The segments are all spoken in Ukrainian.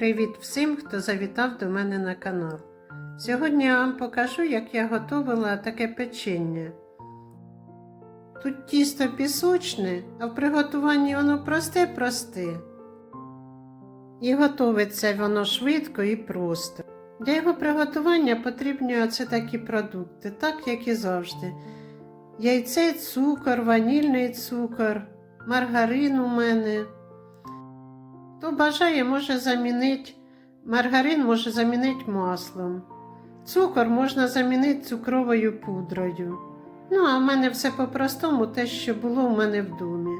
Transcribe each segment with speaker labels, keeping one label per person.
Speaker 1: Привіт всім, хто завітав до мене на канал. Сьогодні я вам покажу, як я готувала таке печення. Тут тісто пісочне, а в приготуванні воно просте-просте. І готовиться воно швидко і просто. Для його приготування потрібні оце такі продукти, так як і завжди. Яйце, цукор, ванільний цукор, маргарин у мене. Хто бажає, може замінити маргарин може замінити маслом. Цукор можна замінити цукровою пудрою. Ну, а в мене все по-простому, те, що було в мене в домі.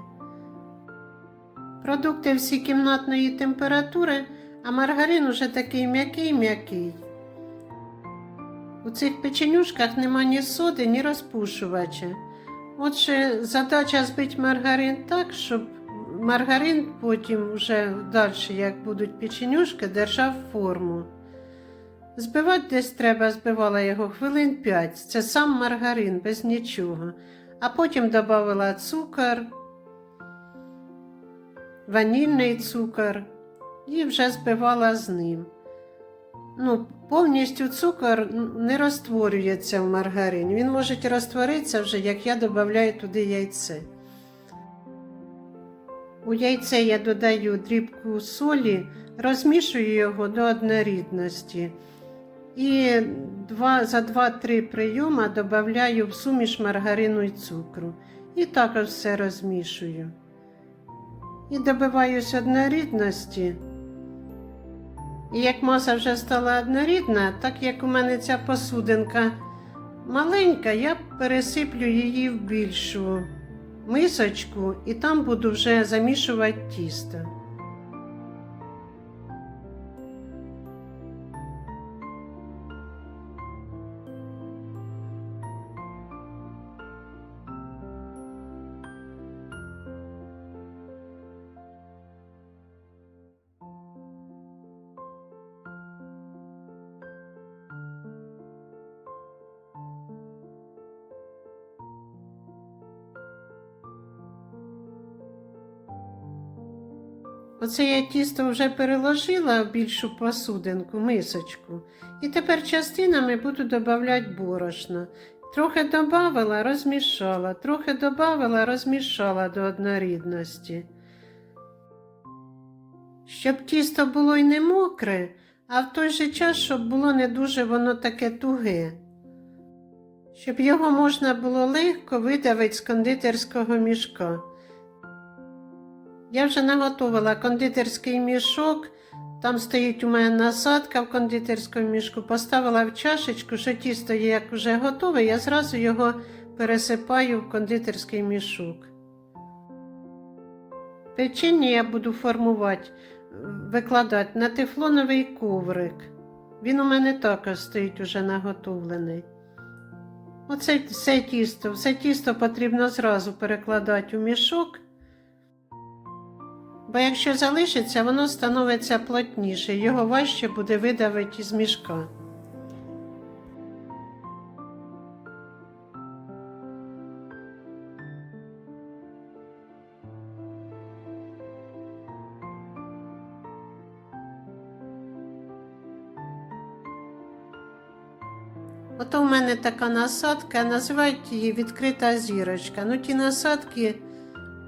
Speaker 1: Продукти всі кімнатної температури, а маргарин уже такий м'який-м'який. У цих печенюшках нема ні соди, ні розпушувача. Отже, задача збити маргарин так, щоб маргарин потім вже далі, як будуть печенюшки, держав форму. Збивати десь треба, збивала його хвилин 5. Це сам маргарин без нічого. А потім додавала цукор, ванільний цукор і вже збивала з ним. Ну, повністю цукор не розтворюється в маргарині. Він може розтворитися вже, як я додаю туди яйце. У яйце я додаю дрібку солі, розмішую його до однорідності. І два, за 2-3 прийоми додаю в суміш маргарину і цукру. І також все розмішую. І добиваюсь однорідності. І як маса вже стала однорідна, так як у мене ця посудинка маленька, я пересиплю її в більшу мисочку і там буду вже замішувати тісто. Оце я тісто вже переложила в більшу посудинку, мисочку. І тепер частинами буду додавати борошно. Трохи додавала, розмішала, трохи додавала, розмішала до однорідності. Щоб тісто було й не мокре, а в той же час, щоб було не дуже воно таке туге. Щоб його можна було легко видавити з кондитерського мішка. Я вже наготовила кондитерський мішок. Там стоїть у мене насадка в кондитерському мішку. Поставила в чашечку, що тісто є як вже готове, я зразу його пересипаю в кондитерський мішок. Печення я буду формувати, викладати на тефлоновий коврик. Він у мене також стоїть уже наготовлений. Оце все тісто, все тісто потрібно зразу перекладати у мішок. Бо якщо залишиться, воно становиться плотніше, його важче буде видавити із мішка. Ото в мене така насадка, називають її відкрита зірочка. Ну, ті насадки.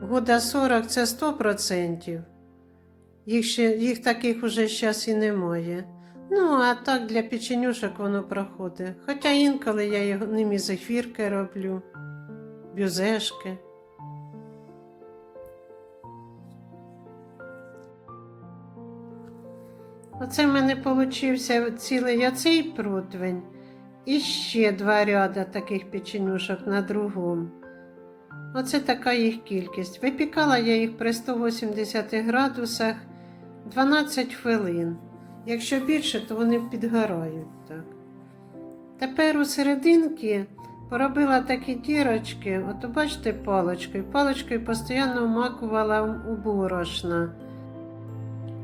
Speaker 1: Года 40 це 100%. Їх ще, їх таких уже зараз і немає. Ну, а так для печенюшок воно проходить. Хоча інколи я його ними зефірки роблю, бюзешки. Оце в мене получився цілий оцей противень і ще два ряда таких печенюшок на другому. Оце така їх кількість. Випікала я їх при 180 градусах 12 хвилин. Якщо більше, то вони підгорають. так. Тепер у серединки поробила такі дірочки, от бачите, паличкою. Паличкою постійно вмакувала у борошна.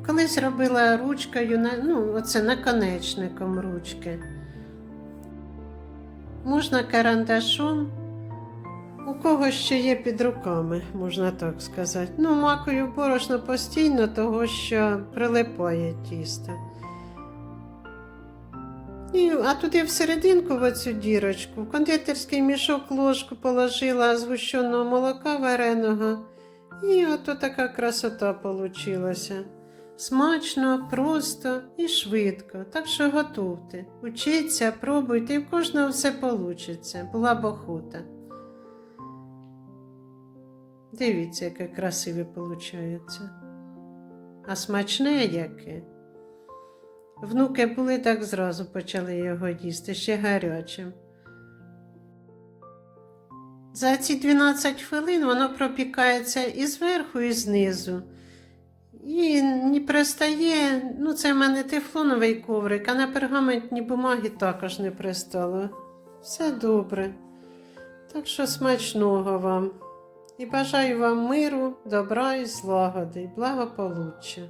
Speaker 1: Колись робила ручкою, ну, оце наконечником ручки. Можна карандашом. У кого ще є під руками, можна так сказати. Ну, макою борошно постійно, того що прилипає тісто. І, а туди всерединку в оцю дірочку, в кондитерський мішок ложку положила згущеного молока вареного. І ото така красота получилася. Смачно, просто і швидко. Так що готуйте. Учіться, пробуйте, і в кожного все вийде. Була б охота. Дивіться, яке красиве виходить. А смачне яке. Внуки були так зразу почали його їсти, ще гарячим. За ці 12 хвилин воно пропікається і зверху, і знизу. І не пристає, ну це в мене тефлоновий коврик, а на пергаментній бумагі також не пристало. Все добре. Так що смачного вам. І бажаю вам миру, добра і злагоди, благополуччя.